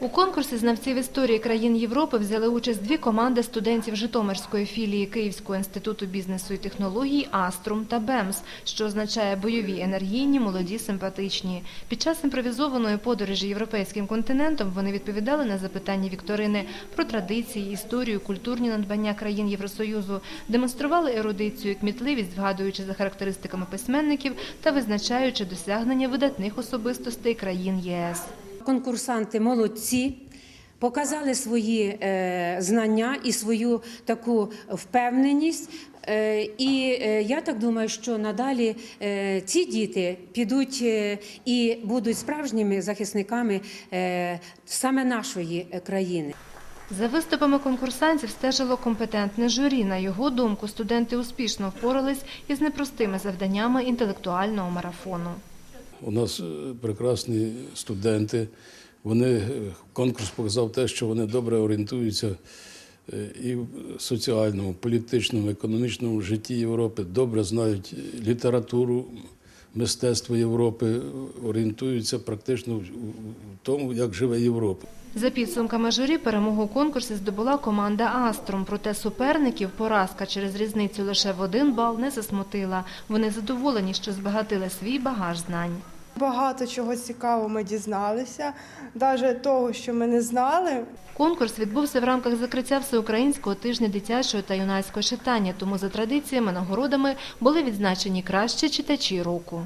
У конкурсі знавців історії країн Європи взяли участь дві команди студентів Житомирської філії Київського інституту бізнесу і технологій Аструм та БЕМС, що означає бойові, енергійні, молоді, симпатичні. Під час імпровізованої подорожі європейським континентом вони відповідали на запитання вікторини про традиції, історію, культурні надбання країн Євросоюзу, демонстрували ерудицію, кмітливість, вгадуючи за характеристиками письменників та визначаючи досягнення видатних особистостей країн ЄС. Конкурсанти молодці. Показали свої е, знання і свою таку впевненість. Е, і е, я так думаю, що надалі ці діти підуть і будуть справжніми захисниками саме нашої країни. За виступами конкурсантів стежило компетентне журі. На його думку, студенти успішно впорались із непростими завданнями інтелектуального марафону. У нас е, прекрасні студенти. Вони е, конкурс показав те, що вони добре орієнтуються е, і в соціальному, політичному, економічному житті Європи, добре знають літературу, мистецтво Європи, орієнтуються практично в тому, як живе Європа. За підсумками журі, перемогу у конкурсі здобула команда Астром. Проте суперників поразка через різницю лише в один бал не засмутила. Вони задоволені, що збагатили свій багаж знань. Багато чого цікавого ми дізналися, навіть того, що ми не знали. Конкурс відбувся в рамках закриття Всеукраїнського тижня дитячого та юнацького читання, тому за традиціями нагородами були відзначені кращі читачі року.